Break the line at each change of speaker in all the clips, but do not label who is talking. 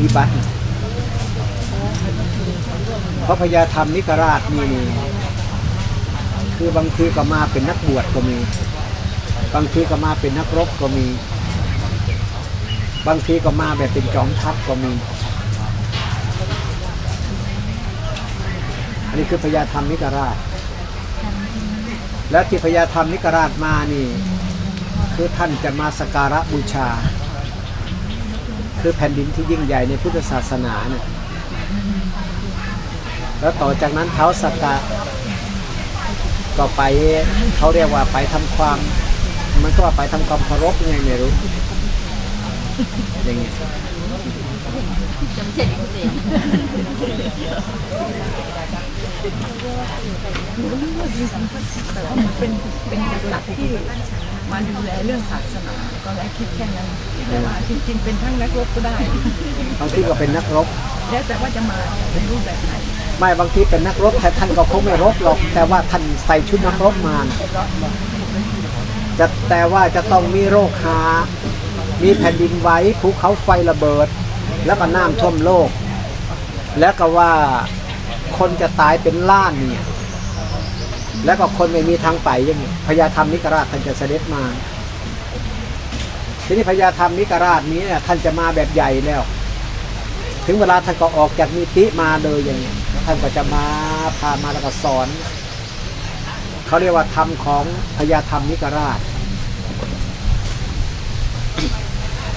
พิบัติเพราะพญาธรรมนิกราชนี่มีคือบางทีก็มาเป็นนักบวชก็มี บางทีก็มาเป็นนักรบก็มี บางทีก็มาแบบเป็นจอมทัพก็มี อันนี้คือพญาธรรมนิกราช แล้วที่พญาธรรมนิกราชมานี่ คือท่านจะมาสกการะบูชา คือแผ่นดินที่ยิ่งใหญ่ในพุทธศาสนาเนี่ยแล้วต่อจากนั้นเท้าสกกะก็ไปเขาเรียกว่าไปทำความ มันก็ว่าไปทำความเคารพยังไงไม่รู้อย่างเงี้ย
จำเจ็ดเสียง
แต่ว่ามันเป็นเป็นหลักที่ มาดูแลเรื่องศาสนา ก็เลยคิดแค่นั้นแต่ว่าจริงๆเป็นทั้งนักรบก็ได้
บางทีก็เป็นนักรบ
แล้วแต่ว่าจะมาเป็นรูปแบบไหน
ไม่บางทีเป็นนักรบแต่ท่านก็คงไม่รบหรอก แต่ว่าท่านใส่ชุดนักรบมานะจะแต่ว่าจะต้องมีโรคหา มีแผ่นดินไหวภูเขาไฟระเบิด แล้วก็น้ำท่วมโลก แล้วก็ว่าคนจะตายเป็นล้านเนี่ย แล้วก็คนไม่มีทางไปย่างพญาธรรมนิกราชท่านจะเสด็จมา ทีนี้พญาธรรมนิกราชนี้เนี่ยท่านจะมาแบบใหญ่แล้ว ถึงเวลาท่านก็ออกจากนิติมาเลยอย่างนี้ท่านก็จะมาพามาแล้วก็สอนเขาเรียกว่าธรรมของพญาธรรมนิกราช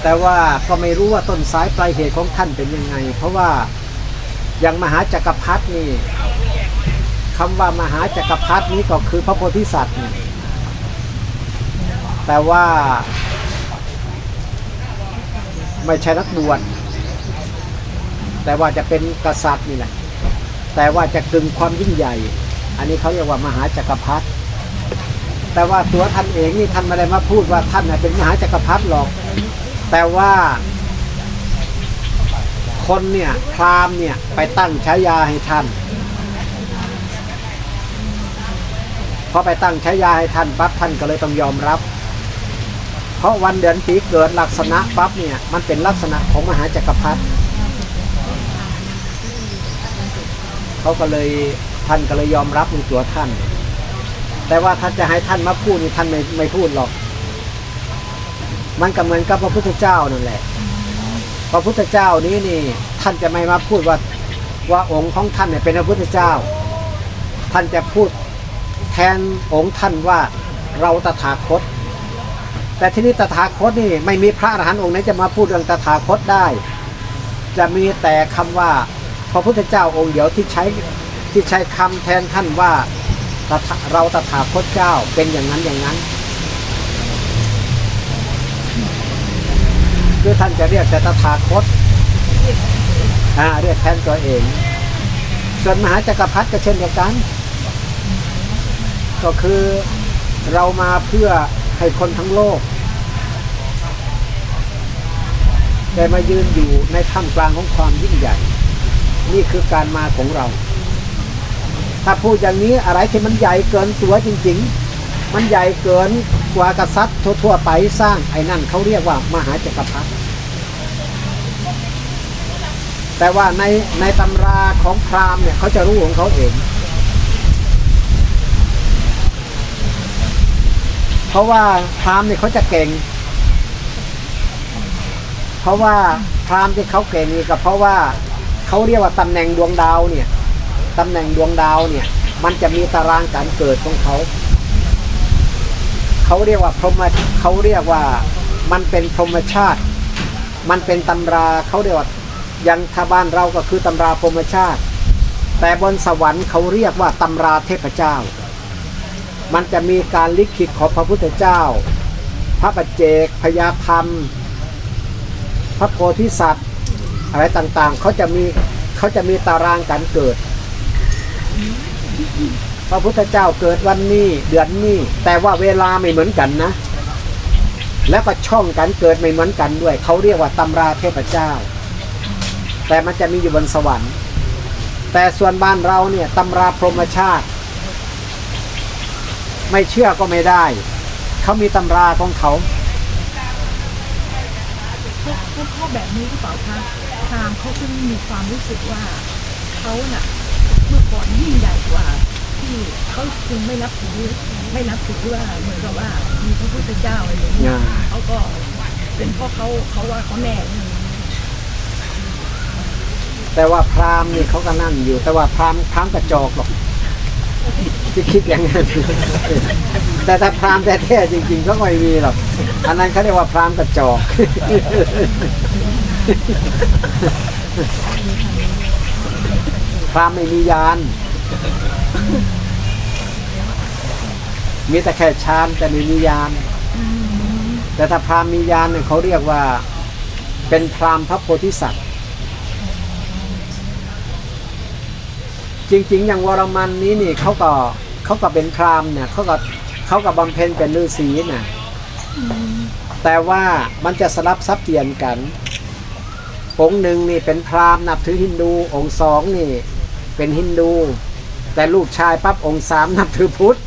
แต่ว่าก็ไม่รู้ว่าต้นสายปลายเหตุของท่านเป็นยังไง เพราะว่าอย่างมหาจักรพรรดินี่ คำว่ามหาจักรพรรดินี้ก็คือพระโพธิสัตว์นี่แต่ว่า ไม่ใช่นักบวชแต่ว่าจะเป็นกษัตริย์นี่แหละแต่ว่าจะกึงความยิ่งใหญ่ อันนี้เขาเรียกว่ามหาจักรพรรดิแต่ว่าตัวท่านเองนี่ท่านไม่ได้มาพูดว่าท่านน่ะเป็นมหาจักรพรรดิหรอก แต่ว่าคนเนี่ยพราหมณ์เนี่ยไปตั้งฉายาให้ท่าน พอไปตั้งฉายาให้ท่านปั๊บท่านก็เลยต้องยอมรับ เพราะวันเดือนปีเกิดลักษณะปั๊บเนี่ยมันเป็นลักษณะของมหาจักรพรรดิเขาก็เลยท่านก็เลยยอมรับในตัวท่าน แต่ว่าถ้าจะให้ท่านมาพูดนี่ท่านไม่ไม่พูดหรอก มันก็เหมือนกับพระพุทธเจ้านั่นแหละ พระพุทธเจ้านี้นี่ท่านจะไม่มาพูดว่าว่าองค์ของท่านเนี่ยเป็นพระพุทธเจ้า ท่านจะพูด แทนองค์ท่านว่าเราตถาคต แต่ที่นี้ตถาคตนี่ไม่มีพระอรหันต์องค์ไหนจะมาพูดเรื่องตถาคตได้ จะมีแต่คำว่าพระพุทธเจ้าองค์เดียวที่ใช้ที่ใช้คำแทนท่านว่าตถาเราตถาคตเจ้าเป็นอย่างนั้นอย่างนั้นคือท่านจะเรียกแต่ตถาคตอ่าเรียกแทนตัวเอง ส่วนมหาจักรพรรดิก็เช่นเดียวกัน ก็คือเรามาเพื่อให้คนทั้งโลกได้มายืนอยู่ในท่ามกลางของความยิ่งใหญ่ นี่คือการมาของเรา ถ้าพูดอย่างนี้อะไรที่มันใหญ่เกินตัวจริง ๆ มันใหญ่เกินกว่ากษัตริย์ทั่วๆไปสร้างไอ้นั่นเขาเรียกว่ามหาจักรพรรดิแต่ว่าในในตำราของพราหมณ์เนี่ยเขาจะรู้ของเขาเอง เพราะว่าพราหมณ์เนี่ยเขาจะเก่ง เพราะว่าพราหมณ์ที่เขาเก่งนี่ก็เพราะว่าเขาเรียกว่าตำแหน่งดวงดาวเนี่ยตำแหน่งดวงดาวเนี่ย มันจะมีตารางการเกิดของเขา เขาเรียกว่าพรหมเขาเรียกว่ามันเป็นพรหมชาติ มันเป็นตำราเขาเรียกว่ายังทาบ้านเราก็คือตำราพรหมชาติ แต่บนสวรรค์เขาเรียกว่าตำราเทพเจ้า มันจะมีการลิขิตของพระพุทธเจ้า พระปัจเจกพญาธรรมพระโพธิสัตว์ อะไรต่างๆ เขาจะมีเขาจะมีตารางการเกิด พระพุทธเจ้าเกิดวันนี้เดือนนี้ แต่ว่าเวลาไม่เหมือนกันนะ แล้วก็ช่องการเกิดไม่เหมือนกันด้วย เขาเรียกว่าตำราเทพเจ้า แต่มันจะมีอยู่บนสวรรค์ แต่ส่วนบ้านเราเนี่ยตำราพรหมชาติ ไม่เชื่อก็ไม่ได้ เขามีตำราของเขา
พวกพวกพวกแบบนี้หรือเปล่าคะราหมณ์เขาก็มีความรู้สึกว่าเขาน่ะเมื่อก่อนยิ่งใหญ่กว่า ที่เขาจึงไม่รับถือไม่รับถือว่าเหมือนกับว่ามีพระพุทธเจ้าอะไรอย่างเงี้ย
อ่า
เขาก็เป็นเพราะเขาเขาว่าเขาแน่เลย
แต่ว่าพราหมณ์นี่เขาก็นั่นอยู่ แต่ว่าพราหมณ์พราหมณ์กระจอกหรอก ที่คิดอย่างนั้นแต่ถ้าพราหมณ์แท้ๆจริงๆก็ไม่มีหรอกอันนั้นเขาเรียกว่าพราหมณ์กระจอกพราหมณ์ไม่มียาน มีแต่แค่ฌานแต่ไม่มียาน แต่ถ้าพราหมณ์มียานเนี่ยเขาเรียกว่า เป็นพราหมณ์พระโพธิสัตว์ จริง ๆ อย่างวรมันนี้นี่เขาก็เขาก็เป็นพราหมณ์เนี่ยเขาก็เขาก็บำเพ็ญเป็นฤาษีน่ะแต่ว่ามันจะสลับซับเปลี่ยนกัน องค์หนึ่งนี่เป็นพราหมณ์นับถือฮินดู องค์สองนี่ เป็นฮินดู แต่ลูกชายปั๊บองค์สามนับถือพุทธ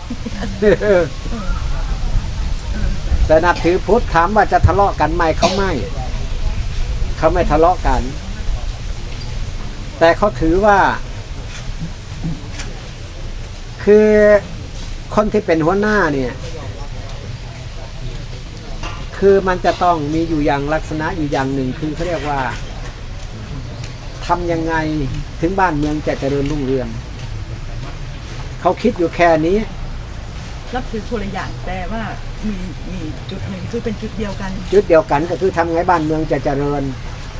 แต่นับถือพุทธถามว่าจะทะเลาะกันไหมเขาไม่ เขาไม่ทะเลาะกัน แต่เขาถือว่า คือคนที่เป็นหัวหน้าเนี่ย คือมันจะต้องมีอยู่อย่างลักษณะอยู่อย่างหนึ่งคือเขาเรียกว่าทำยังไงถึงบ้านเมืองจะเจริญรุ่งเรือง เขาคิดอยู่แค่นี้
รับถือคนละอย่างแต่ว่ามีมีจุดหนึ่งคือเป็นจุดเดียวกัน
จุดเดียวกันก็คือทำไงบ้านเมืองจะเจริญ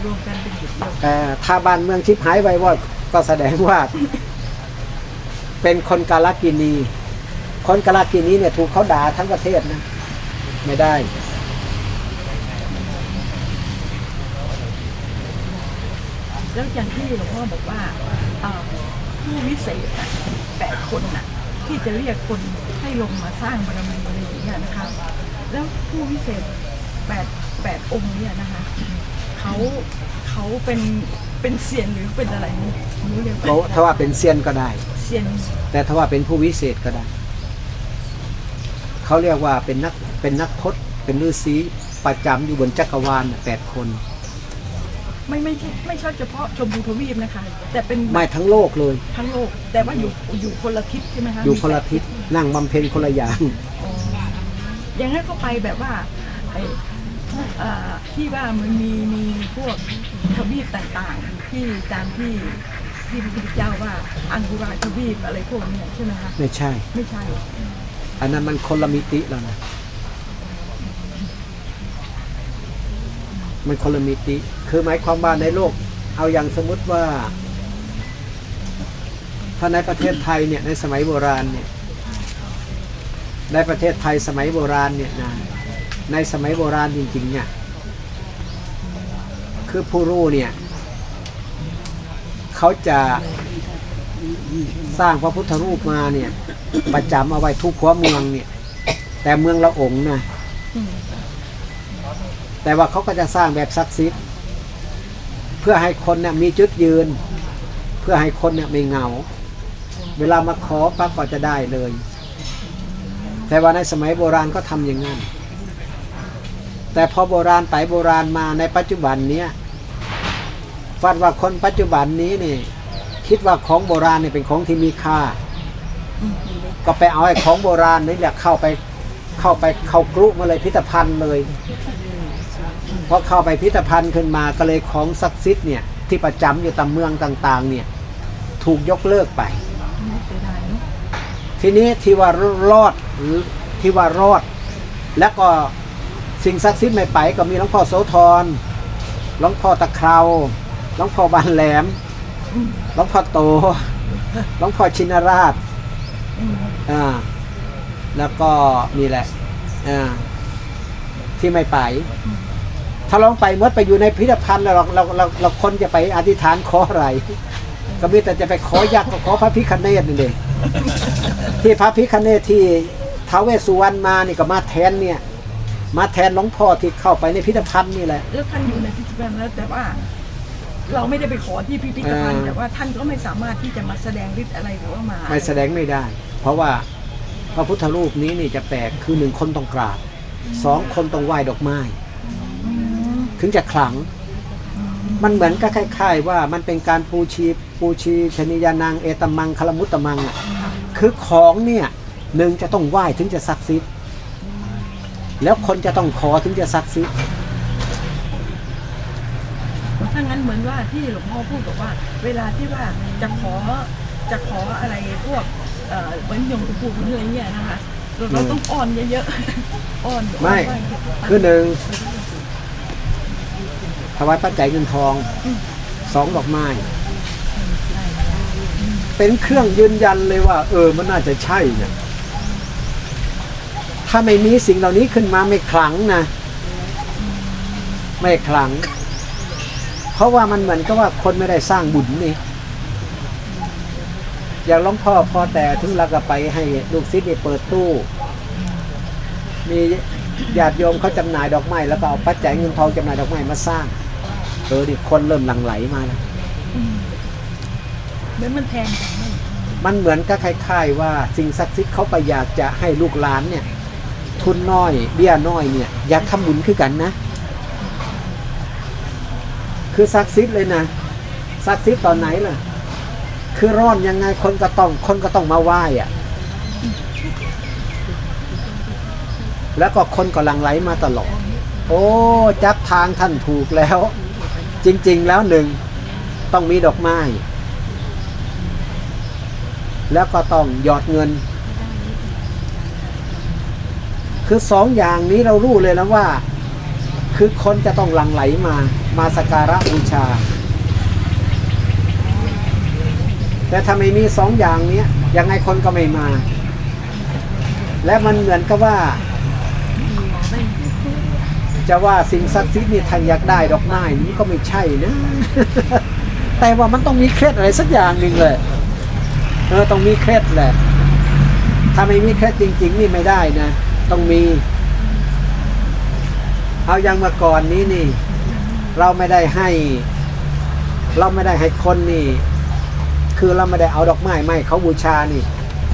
รวมกันเป็นจุดเดียวกัน
แต่ถ้าบ้านเมืองชิบหายไววอดก็แสดงว่า เป็นคนกาลกินี คนกาลกินีเนี่ยถูกเขาด่าทั้งประเทศนะ ไม่ได้
แล้วอย่างที่หลวงพ่อบอกว่าเอ่อผู้วิเศษน่ะแปดคนน่ะ ที่จะเรียกคนให้ลงมาสร้างบารมีอะไรอย่างเงี้ยนะคะ แล้วผู้วิเศษแปดแปดองค์เนี่ยนะคะเขาเขาเป็นเป็นเซียนหรือเป็นอะไรไม่รู้เรียก
เขาถ้าว่าเป็นเซียนก็ได้
เซียน
แต่ถ้าว่าเป็นผู้วิเศษก็ได้ เขาเรียกว่าเป็นนักเป็นนักพจน์เป็นฤาษีประจำอยู่บนจักรวาลน่ะแปดคน
ไม่ไม่ใช่ไม่ใช่เฉพาะชมพูทวีปนะคะ แต่เป็น
ไม่ทั้งโลกเลย
ทั้งโลก แต่ว่าอยู่อยู่คนละทิศใช่ไหมคะ
อยู่คนละทิศนั่งบำเพ็ญคนละอย่าง
อ๋ออย่างนั้นก็ไปแบบว่าไอ้อ่าที่ว่ามันมีมีพวกทวีปต่างๆ ที่ตามที่ ที่พระพุทธเจ้าว่าอังกุราทวีปอะไรพวกเนี้ยใช่ไหมคะ
ไม่ใช่
ไม่ใช่
อันนั้นมันคนละมิติแล้วนะมันคนละมิติ คือหมายความว่าในโลก เอาอย่างสมมติว่า ถ้าในประเทศไทยเนี่ยในสมัยโบราณเนี่ยในประเทศไทยสมัยโบราณเนี่ยนะในสมัยโบราณจริงๆเนี่ยคือผู้รู้เนี่ย เขาจะสร้างพระพุทธรูปมาเนี่ย ประจำเอาไว้ทุกหัวเมืองเนี่ย แต่เมืองละองค์นะแต่ว่าเขาก็จะสร้างแบบศักดิ์สิทธิ์เพื่อให้คนเนี่ยมีจุดยืน เพื่อให้คนเนี่ยไม่เหงา เวลามาขอปั๊บก็จะได้เลย แต่ว่าในสมัยโบราณก็ทำอย่างนั้นแต่พอโบราณไปโบราณมาในปัจจุบันเนี้ย ฟันว่าคนปัจจุบันนี้นี่คิดว่าของโบราณเนี่ยเป็นของที่มีค่า
อืม
ก็ไปเอาไอ้ของโบราณนี่แหละเข้าไปเข้าไปเข้ากรุมาเลยพิพิธภัณฑ์เลยพอเข้าไปพิพิธภัณฑ์ขึ้นมาก็เลยของศักดิ์สิทธิ์เนี่ยที่ประจำอยู่ตามเมืองต่าง ๆ เนี่ยถูกยกเลิกไป
น่าเสียดายเนาะ
ทีนี้ที่ว่ารอดหรือที่ว่ารอด แล้วก็สิ่งศักดิ์สิทธิ์ไม่ไปก็มีหลวงพ่อโสธรหลวงพ่อตะเครา หลวงพ่อบานแหลมหลวงพ่อโตหลวงพ่อชินราช
อ่า
แล้วก็นี่แหละอ่าที่ไม่ไป ถ้าลองไปเมื่อไปอยู่ในพิพิธภัณฑ์แล้วเราเราเราเราคนจะไปอธิษฐานขออะไร ก็มีแต่จะไปขอยักษ์ขอพระพิคเนตนี่เองที่พระพิคเนตที่ท้าวเวสสุวรรณมานี่ก็มาแทนเนี่ย มาแทนหลวงพ่อที่เข้าไปในพิพิธภัณฑ์นี่แหละ
แล้วท่านอยู่ในพิพิธภัณฑ์แล้วแต่ว่า เราไม่ได้ไปขอที่พิพิธภัณฑ์
อ่า
แต่ว่าท่านก็ไม่สามารถที่จะมาแสดงฤทธิ์อะไรหรือว่ามา
ไม่แสดงไม่ได้ เพราะว่าพระพุทธรูปนี้นี่จะแปลกคือหนึ่งคนต้องกราบสองคนต้องไหว้ดอกไม้
อืม
ถึงจะขลัง
อืม
มันเหมือนก็คล้ายๆ ว่ามันเป็นการปูชีปูชีชนิยานังเอตมังคลมุตตมังอะคือของเนี่ยหนึ่งจะต้องไหว้ถึงจะศักดิ์สิทธิ์แล้วคนจะต้องขอถึงจะศักดิ์สิทธิ์
ถ้างั้นเหมือนว่าที่หลวงพ่อพูดบอกว่า เวลาที่ว่าจะขอจะขออะไรพวกเอ่อเหมือนยมปู่คุณอะไรเงี้ยนะคะเราต้องอ้อนเยอะๆอ้อน
ไม่
อ้นว่า
คือหนึ่งถวายปัจจัยเงินทองสองดอกไม้ เป็นเครื่องยืนยันเลยว่า เออมันน่าจะใช่เนี่ยถ้าไม่มีสิ่งเหล่านี้ขึ้นมาไม่ขลังนะ ไม่ขลัง เพราะว่ามันเหมือนกับว่าคนไม่ได้สร้างบุญนี่อย่างหลวงพ่อพอแต่ถึงเราก็ไปให้ลูกศิษย์นี่เปิดตู้ มีญาติโยมเขาจำหน่ายดอกไม้แล้วก็เอาปัจจัยเงินทองจำหน่ายดอกไม้มาสร้างเออดิคนเริ่มหลั่งไหลมาแล้ว
เหมือนมันแทนกันไม่
มันเหมือนกับคล้ายๆว่าสิ่งศักดิ์สิทธิ์เขาไปอยากจะให้ลูกหลานเนี่ย ทุนน้อยเบี้ยน้อยเนี่ย อยากทำบุญคือกันนะ คือศักดิ์สิทธิ์เลยนะศักดิ์สิทธิ์ตอนไหนล่ะ คือร้อนยังไงคนก็ต้อง คนก็ต้องมาไหว้อะแล้วก็คนก็หลั่งไหลมาตลอด โอ้จับทางท่านถูกแล้ว จริง ๆ แล้วหนึ่งต้องมีดอกไม้ แล้วก็ต้องหยอดเงิน คือสองอย่างนี้เรารู้เลยนะว่า คือคนจะต้องหลั่งไหลมา มาสกการะบูชา แต่ถ้าไมมีสองอย่างนี้ยยังไงคนก็ไม่มา และมันเหมือนกับว่า จะว่าสิ่งศักดิ์สิทธิ์นี่ท่านอยากได้ดอกไม้นี้ก็ไม่ใช่นะ แต่ว่ามันต้องมีเคล็ดอะไรสักอย่างหนึ่งเลยเออต้องมีเคล็ดแหละ ถ้าไม่มีเคล็ดจริง ๆ นี่ไม่ได้นะ ต้องมี เอาอย่างเมื่อก่อนนี้นี่ เราไม่ได้ให้ เราไม่ได้ให้คนนี่ คือเราไม่ได้เอาดอกไม้ไม่เขาบูชานี่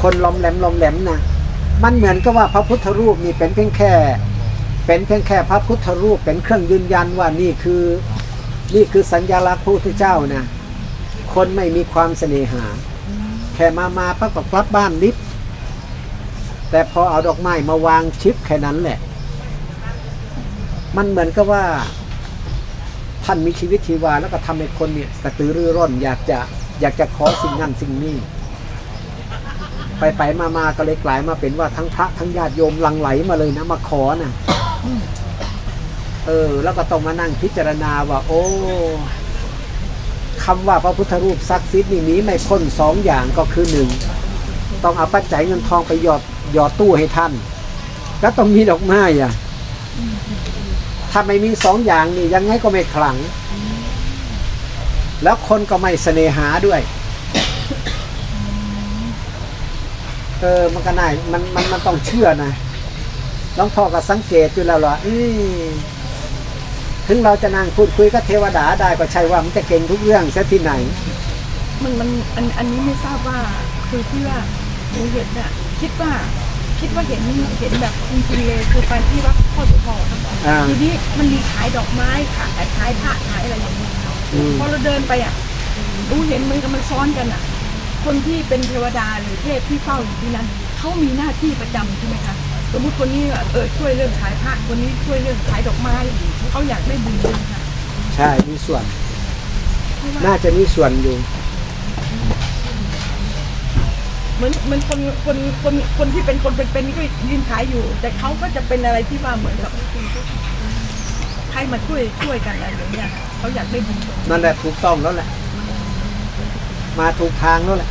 คนลอมแหลมลอมแหลมนะมันเหมือนกับว่าพระพุทธรูปนี่เป็นเพียงแค่ เป็นเพียงแค่พระพุทธรูปเป็นเครื่องยืนยันว่านี่คือ นี่คือสัญลักษณ์พระพุทธเจ้านะคนไม่มีความเสน่หา แค่มามาปั๊บก็กลับบ้านนิบแต่พอเอาดอกไม้มาวางชิปแค่นั้นแหละ มันเหมือนกับว่า ท่านมีชีวิตชีวาแล้วก็ทำให้คนเนี่ยกระตือรือร้นอยากจะอยากจะขอสิ่งนั้นสิ่งนี้ ไปไปมามาก็เลยกลายมาเป็นว่าทั้งพระทั้งญาติโยมลังไหลมาเลยนะมาขอนะเออ แล้วก็ต้องมานั่งพิจารณาว่า โอ้คำว่าพระพุทธรูปศักดิ์สิทธิ์นี่มีไม่พ้นสองอย่างก็คือหนึ่งต้องเอาปัจจัยเงินทองไปหยอดหยอดตู้ให้ท่าน แล้วต้องมีดอกไม้อะ ถ้าไม่มีสองอย่างนี่ยังไงก็ไม่ขลัง แล้วคนก็ไม่เสน่หาด้วย เออมันก็น่ายมันมันมันต้องเชื่อนะหลวงพ่อก็สังเกตอยู่แล้วว่าอืถึงเราจะนั่งพูดคุยกับเทวดาได้ก็ใช่ว่ามันจะเก่งทุกเรื่องเสียที่ไหน
มันมันอันอันนี้ไม่ทราบว่าคือที่ว่าหนูเห็นน่ะคิดว่า คิดว่าเห็นเห็นแบบจริงๆเลยคือไปที่วัดพ่อสุพร
อ่า
ทีนี้มันมีขายดอกไม้ขายขายผ้าขายอะไรอย่างเงี้ย
อืม
พอเราเดินไปอะดูเห็นมันกับมันซ้อนกันอะ คนที่เป็นเทวดาหรือเทพที่เฝ้าอยู่ที่นั้นเขามีหน้าที่ประจำใช่ไหมคะสมมติคนนี้เออช่วยเรื่องขายผ้าคนนี้ช่วยเรื่องขายดอกไม้เขาอยากได้บุญเลยค่ะ
ใช่มีส่วน
เพราะว่า
น่าจะมีส่วนอยู่
เหมือนเหมือนคนคนคนคนที่เป็นคนเป็นๆนี่ก็ยืนขายอยู่ แต่เขาก็จะเป็นอะไรที่ว่าเหมือนกับใครมาช่วยช่วยกันอะไรอย่างเงี้ยค่ะเขาอยากได้บุญ
นั่นแหละถูกต้องแล้วแหละ มาถูกทางแล้วแหละ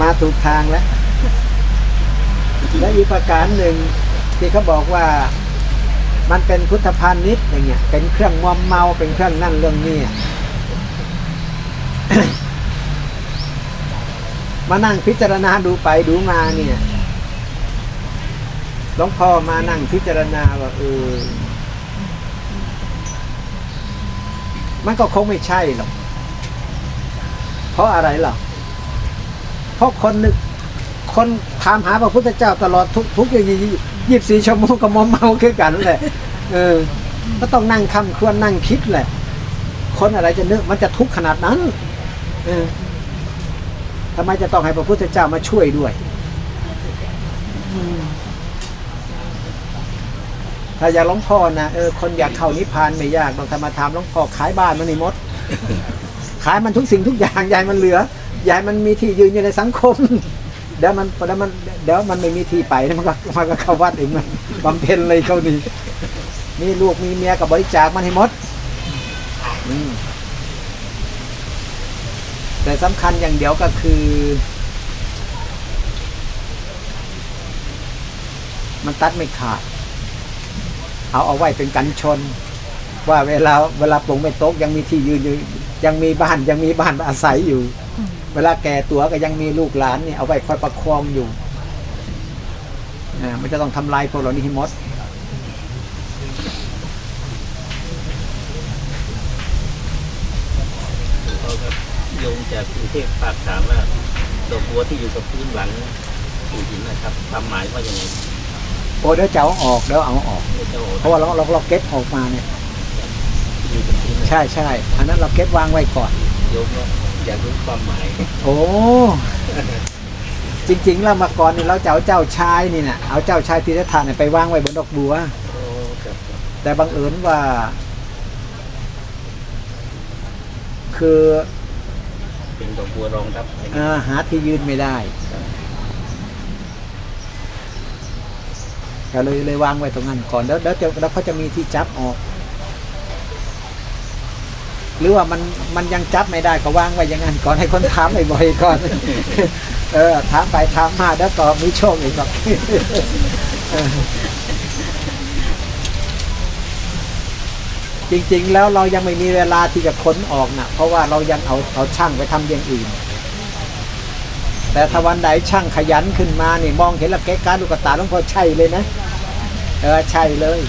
มาถูกทางแล้ว และอีกประการหนึ่งที่เขาบอกว่ามันเป็นพุทธพาณิชย์อย่างเงี้ย เป็นเครื่องมอมเมาเป็นเครื่องนั่นเรื่องนี้ มานั่งพิจารณาดูไปดูมาเนี่ยหลวงพ่อมานั่งพิจารณาว่าเออมันก็คงไม่ใช่หรอก เพราะอะไรหรอเพราะคนนึกคนถามหาพระพุทธเจ้าตลอดทุกทุกยี่ยี่สี่ชั่วโมงก็มอมเมาคือกันแหละเออ ก็ต้องนั่งคำควรนั่งคิดแหละ คนอะไรจะนึกมันจะทุกข์ขนาดนั้น เออ ทำไมจะต้องให้พระพุทธเจ้ามาช่วยด้วยอืมถ้าอยากหลวงพ่อนะเออคนอยากเข้านิพพานไม่ยากต้องทำมาถามหลวงพ่อขายบ้านมันนี่มด ขายมันทุกสิ่งทุกอย่างอยายมันเหลืออยายมันมีที่ยืนอยู่ในสังคมเดี๋ยวมันเดี๋ยวมันเดี๋ยวมันไม่มีที่ไปแล้วมันก็มันก็เข้าวัดเองมันบำเพ็ญเลยเขานี่มีลูกมีเมียกับบริจาคมันให้หมด อืม แต่สำคัญอย่างเดียวก็คือ มันตัดไม่ขาด เอาเอาไว้เป็นกันชน ว่าเวลาเวลาปลงไม่ตกยังมีที่ยืนอยู่ยังมีบ้านยังมีบ้านอาศัยอยู่ เวลาแก่ตัวก็ยังมีลูกหลานเนี่ยเอาไว้คอยประคองอยู่อ่ามันจะต้องทำลายพวกเรานี่ให้หมด
เขาครับโยม จากกรุงเทพฝากถามว่าดอกบัวที่อยู่กับพื้นหลังปู่หินนะครับความหมายว่ายังไง
โอ้เดี๋ยวจะเอาออกเดี๋ยวเอาออก
ไม่เจ้า
เพราะว่าเราเราเราเก็บออกมาเนี่ย
ที่อยู่กับพื้น
ใช่ใช่อันนั้นเราเก็บวางไว้ก่อน
โยมว่าอยากรู้ความหมาย
โอ้จริงๆแล้วมาก่อนนี่เราจะเอาเจ้าชายนี่นะเอาเจ้าชายธีรธานเนี่ยไปวางไว้บนดอกบัว
โอ้ครับครับ
แต่บังเอิญว่า คือ
เป็นดอกบัวรองรับอ่าง
เออหาที่ยืนไม่ได้ก็เลยเลยวางไว้ตรงนั้นก่อนแล้วแล้วจะแล้วเขาจะมีที่จับออก หรือว่ามันมันยังจับไม่ได้ก็วางไว้อย่างนั้นก่อนให้คนถามบ่อยๆก่อน เออถามไปถามมาแล้วก็มีโชคอีกหรอก เออ จริงๆ แล้วเรายังไม่มีเวลาที่จะค้นออกนะเพราะว่าเรายังเอาเอาช่างไปทำอย่างอื่น แต่ถ้าวันใดช่างขยันขึ้นมานี่มองเห็นและแกะการลูกตาหลวงพ่อใช่เลยนะเออใช่เลย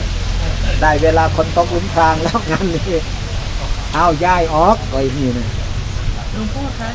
ได้เวลาคนตกลุ้มพรางแล้วงานนี้เอาย้ายออกก็อย่างนี้นะ
หลวงพ่อคะ